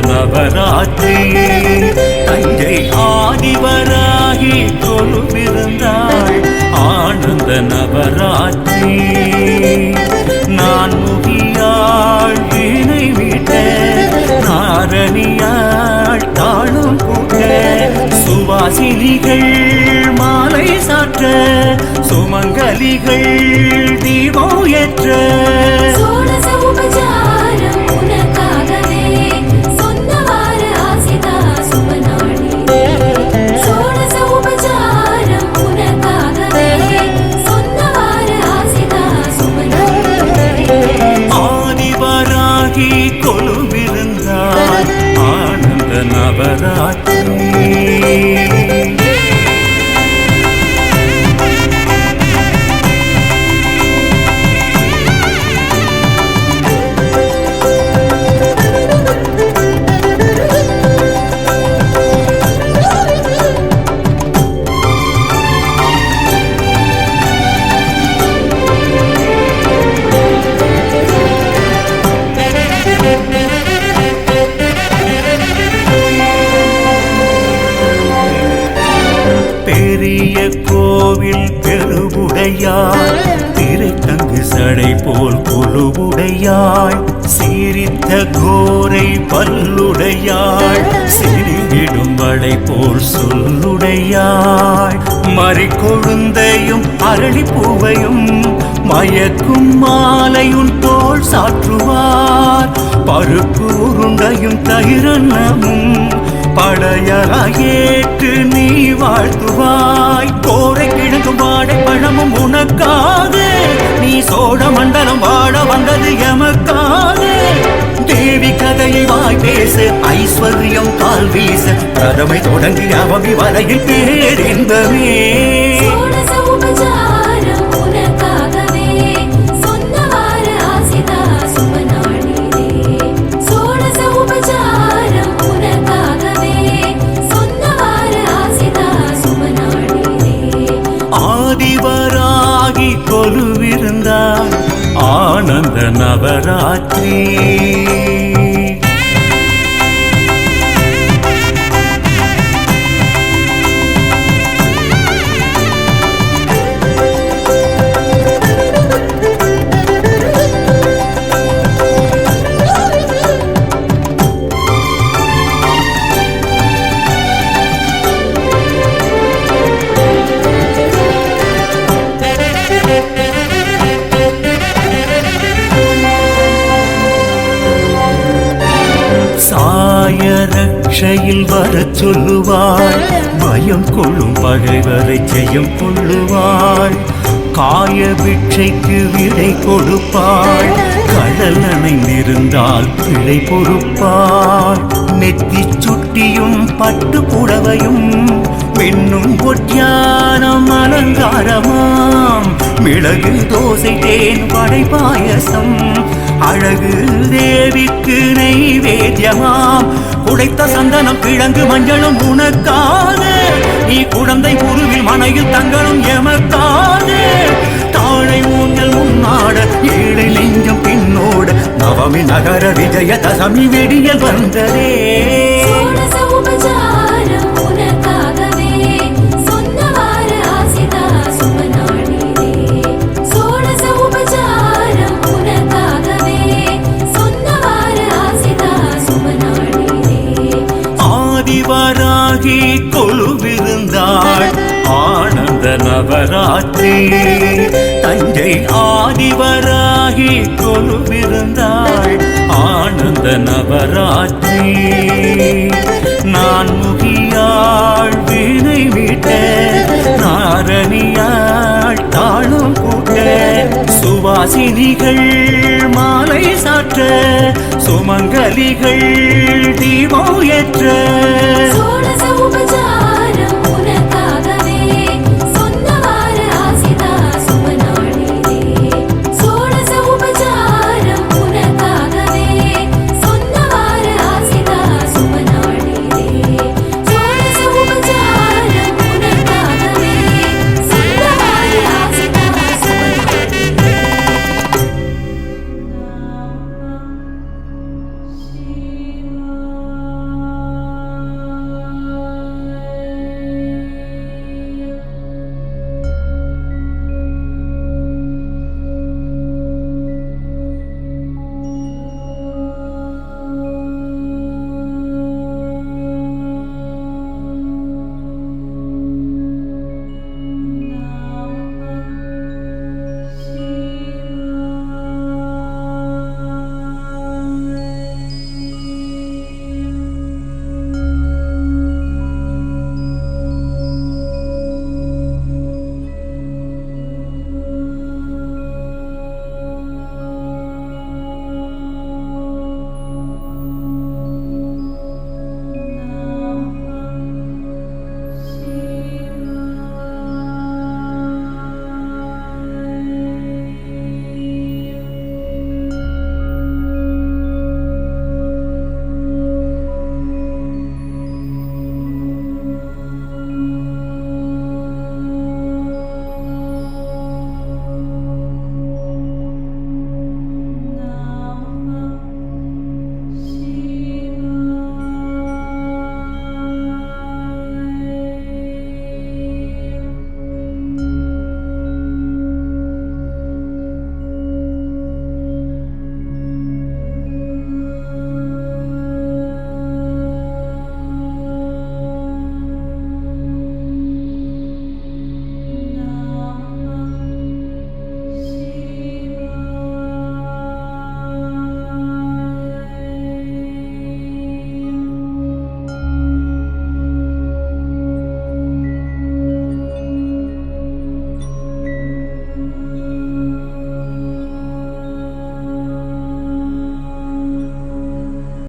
நவராத்திரியில் தஞ்சை ஆதிவராகி கொலுவிருந்தாள் ஆனந்த நவராத்திரி. நான் முகியாள் வீணை விட நாரணியாள் தாழும் கூட்ட சுவாசினிகள் மாலை சாற்ற சுமங்கலிகள் தீபம் ஏற்ற. ஆதிவராகி கொலுவிருந்தார் ஆனந்த நவராத்திரி. கடை போல் குழுவுடையாய் சீரித்த கோரை பல்லுடையாள் சிறிவிடும் வளை போல் சொல்லுடையாய். மறிக்கொழுந்தையும் அரளிப்பூவையும் மயக்கும் மாலையும் தோல் சாற்றுவார். பருப்பு உருண்டையும் தயிரன்னமும் படையலாயேற்று நீ வாழ்த்துவாய். கோரை கிழங்கும் வாடை பழமும் உனக்கா சோழ மண்டலம் வாழ வந்தது எமக்காக தேவி கதையை வாய் பேச ஐஸ்வர்யம் கால் வீச. பிரதமை தொடங்கி அவமி வரையில் பேரிந்தமே சோடச ஆனந்த நவராத்திரி ரக்ஷையில் வரச் சொல்லுவாள். பயம் கொள்ளும் பகைவரை ஜெயம் கொள்ளுவாள். காய பிட்சைக்கு விடை கொடுப்பாள். கடல் அணைந்திருந்தால் பிழை பொறுப்பாள். நெத்தி சுட்டியும் பட்டு புடவையும் பெண்ணும் ஒற்றானம் அலங்காரமாம். மிளகு தோசை தேன் வடை பாயசம். அழகு தேவிக்கு நெய்வேத்தியமாம். உடைத்த சந்தனம் கிழங்கு மஞ்சளும் உனக்காக நீ குழந்தை குருவில் மனையில் தங்களும் எமக்காக தாழை ஊஞ்சல் உன்னாட ஏழை நெஞ்சம் பின்னோட நவமி நகர விஜய தசமி வெடியல் வந்ததே. ஆனந்த தஞ்சை ஆதிவராகி கொலுவிருந்தாள் ஆனந்த நவராத்திரி நான் முகியாள் வீணை மீட்ட நாரணியாள் தாழும் கூட்ட சுவாசினிகள் மாலை சாற்ற சுமங்கலிகள் தீபம் ஏற்ற.